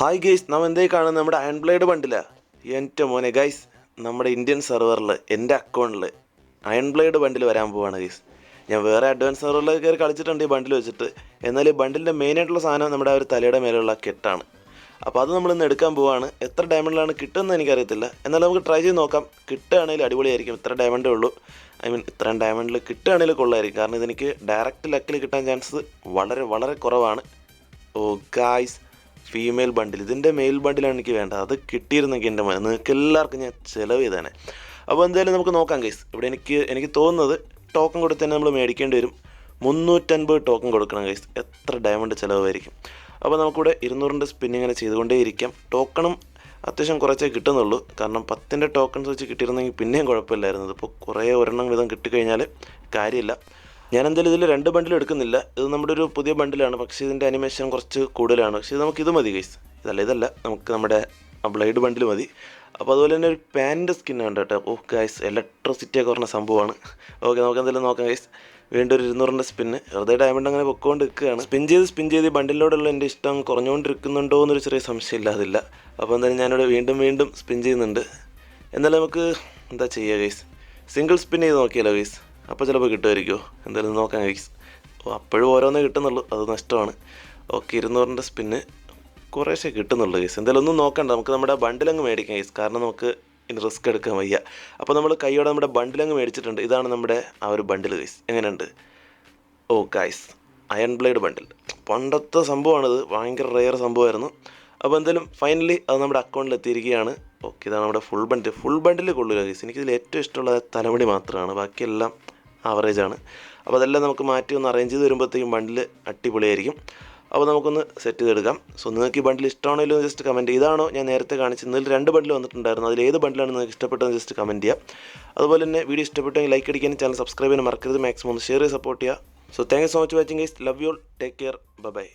Hi guys നാം എന്തേ കാണുന്നത് നമ്മുടെ അയൺ ബ്ലേഡ് ബണ്ടില്ല എന്റെ മോനെ ഗൈസ് നമ്മുടെ ഇന്ത്യൻ സെർവറിൽ എന്റെ അക്കൗണ്ടിൽ അയൺ ബ്ലേഡ് ബണ്ടിൽ വരാൻ പോവാണ് ഗൈസ് ഞാൻ വേറെ അഡ്വാൻസ് സെർവറിൽ കയറി കളിച്ചിട്ടുണ്ട് ഈ ബണ്ടിൽ വെച്ചിട്ട്. എന്നാൽ ഈ ബണ്ടിലിന്റെ മെയിനായിട്ടുള്ള സാധനം നമ്മുടെ ആ ഒരു തലയുടെ മേലുള്ള കെട്ടാണ്. അപ്പോൾ അത് നമ്മൾ ഇന്ന് എടുക്കാൻ പോവാണ്. എത്ര ഡയമണ്ടിലാണ് കിട്ടുമെന്ന് എനിക്കറിയത്തില്ല. എന്നാൽ നമുക്ക് ട്രൈ ചെയ്ത് നോക്കാം. കിട്ടുകയാണെങ്കിൽ അടിപൊളിയായിരിക്കും. ഇത്ര ഡയമണ്ടേ ഉള്ളൂ. ഐ മീൻ ഇത്രയും ഡയമണ്ടിൽ കിട്ടുകയാണെങ്കിൽ കൊള്ളായിരിക്കും. കാരണം ഇതെനിക്ക് ഡയറക്റ്റ് ലക്കിൽ കിട്ടാൻ ചാൻസ് വളരെ വളരെ കുറവാണ്. ഓ ഗായ്സ് ഫീമെയിൽ ബണ്ടിൽ ഇതിന്റെ മെയിൽ ബണ്ടിലാണ് എനിക്ക് വേണ്ടത്. അത് കിട്ടിയിരുന്നെങ്കിൽ എന്റെ നിങ്ങൾക്ക് എല്ലാവർക്കും ഞാൻ ചിലവ് ചെയ്തേനെ. അപ്പോൾ എന്തായാലും നമുക്ക് നോക്കാം ഗൈസ് ഇവിടെ എനിക്ക് എനിക്ക് തോന്നുന്നത് ടോക്കൺ കൊടുത്ത് തന്നെ നമ്മൾ മേടിക്കേണ്ടി വരും. മുന്നൂറ്റൻപത് ടോക്കൺ കൊടുക്കണം ഗൈസ് എത്ര ഡയമണ്ട് ചിലവായിരിക്കും. അപ്പോൾ നമുക്കിവിടെ ഇരുന്നൂറിന്റെ സ്പിന്നിങ്ങനെ ചെയ്തുകൊണ്ടേ ഇരിക്കാം ടോക്കണും അത്യാവശ്യം കുറച്ചേ കിട്ടുന്നുള്ളൂ. കാരണം പത്തിന്റെ ടോക്കൺസ് വെച്ച് കിട്ടിയിരുന്നെങ്കിൽ പിന്നെയും കുഴപ്പമില്ലായിരുന്നു. ഇപ്പോൾ കുറേ ഒരെണ്ണം വീതം കിട്ടിക്കഴിഞ്ഞാൽ കാര്യമില്ല. ഞാൻ എന്തായാലും ഇതിൽ രണ്ട് ബണ്ടിൽ എടുക്കുന്നില്ല. ഇത് നമ്മുടെ ഒരു പുതിയ ബണ്ടിലാണ് പക്ഷേ ഇതിന്റെ അനിമേഷൻ കുറച്ച് കൂടുതലാണ്. പക്ഷേ നമുക്ക് ഇത് മതി ഗൈസ് ഇതല്ല ഇതല്ല. നമുക്ക് നമ്മുടെ ബ്ലൈഡ് ബണ്ടിൽ മതി. അപ്പോൾ അതുപോലെ തന്നെ ഒരു പാന്റ് സ്കിൻ ഉണ്ട് കേട്ടോ. ഓ ഗൈസ് ഇലക്ട്രിസിറ്റി ഒക്കെ പറഞ്ഞ സംഭവമാണ്. ഓക്കെ നമുക്ക് എന്തായാലും നോക്കാം ഗൈസ് വീണ്ടും ഒരു ഇരുന്നൂറിന്റെ സ്പിന്ന് വെറുതെ ഡയമണ്ട് അങ്ങനെ പൊക്കോണ്ട് നിൽക്കുകയാണ്. സ്പിൻ ചെയ്ത് സ്പിൻ ചെയ്ത് ബണ്ടിലോടുള്ള എന്റെ ഇഷ്ടം കുറഞ്ഞുകൊണ്ടിരിക്കുന്നുണ്ടോ എന്നൊരു ചെറിയ സംശയം ഇല്ലാതില്ല അപ്പോൾ എന്തായാലും ഞാനിവിടെ വീണ്ടും വീണ്ടും സ്പിൻ ചെയ്യുന്നുണ്ട്. എന്നാലും നമുക്ക് എന്താ ചെയ്യുക ഗൈസ് സിംഗിൾ സ്പിൻ ചെയ്ത് നോക്കിയാലോ ഗൈസ് അപ്പോൾ ചിലപ്പോൾ കിട്ടുമായിരിക്കുമോ എന്തായാലും നോക്കാം ഗൈസ് അപ്പോഴും ഓരോന്നേ കിട്ടുന്നുള്ളൂ. അത് നഷ്ടമാണ്. ഓക്കെ ഇരുന്നൂറിന്റെ സ്പിന്ന് കുറേശ്ശേ കിട്ടുന്നുള്ളൂ ഗൈസ് എന്തായാലും ഒന്നും നോക്കണ്ട. നമുക്ക് നമ്മുടെ ബണ്ടിലങ്ങ് മേടിക്കാം ഗൈസ് കാരണം നമുക്ക് ഇനി റിസ്ക് എടുക്കാൻ വയ്യ. അപ്പോൾ നമ്മൾ കൈയോടെ നമ്മുടെ ബണ്ടിലങ്ങ് മേടിച്ചിട്ടുണ്ട്. ഇതാണ് നമ്മുടെ ആ ഒരു ബണ്ടിൽ ഗൈസ് എങ്ങനെയുണ്ട്? ഓ ഗൈസ് അയൺ ബ്ലേഡ് ബണ്ടിൽ പണ്ടത്തെ സംഭവമാണിത്. ഭയങ്കര റെയർ സംഭവമായിരുന്നു. അപ്പോൾ എന്തായാലും ഫൈനലി അത് നമ്മുടെ അക്കൗണ്ടിൽ എത്തിയിരിക്കുകയാണ്. ഓക്കെ ഇതാണ് നമ്മുടെ ഫുൾ ബണ്ടിൽ ഫുൾ ബണ്ടിൽ കൊള്ളില്ല ഗൈസ് എനിക്കിതിൽ ഏറ്റവും ഇഷ്ടമുള്ള തലമുടി മാത്രമാണ്. ബാക്കിയെല്ലാം ആവറേജ് ആണ്. അപ്പോൾ അതെല്ലാം നമുക്ക് മാറ്റി ഒന്ന് അറേഞ്ച് ചെയ്ത് വരുമ്പോഴത്തേക്കും ബണ്ടിൽ അടിപൊളിയായിരിക്കും. അപ്പോൾ നമുക്കൊന്ന് സെറ്റ് ചെയ്തെടുക്കാം സോ നിങ്ങൾക്ക് ഈ ബണ്ടിൽ ഇഷ്ടമാണെങ്കിലും ജസ്റ്റ് കമന്റ് ഇതാണോ ഞാൻ നേരത്തെ കാണിച്ചത് ഇന്നലെ രണ്ട് ബണ്ടിൽ വന്നിട്ടുണ്ടായിരുന്നു. അതിൽ ഏത് ബണ്ടിലാണ് നിങ്ങൾക്ക് ഇഷ്ടപ്പെട്ടതെന്ന് ജസ്റ്റ് കമന്റ് ചെയ്യുക അതുപോലെ തന്നെ വീഡിയോ ഇഷ്ടപ്പെട്ടെങ്കിൽ ലൈക്ക് അടിക്കാനും ചാനൽ സബ്സ്ക്രൈബ് ചെയ്യാൻ മറക്കരുത്. മാക്സിമം ഒന്ന് ഷെയർ ചെയ്ത് സപ്പോർട്ട് ചെയ്യുക. So thank you so much watching guys love you take care bye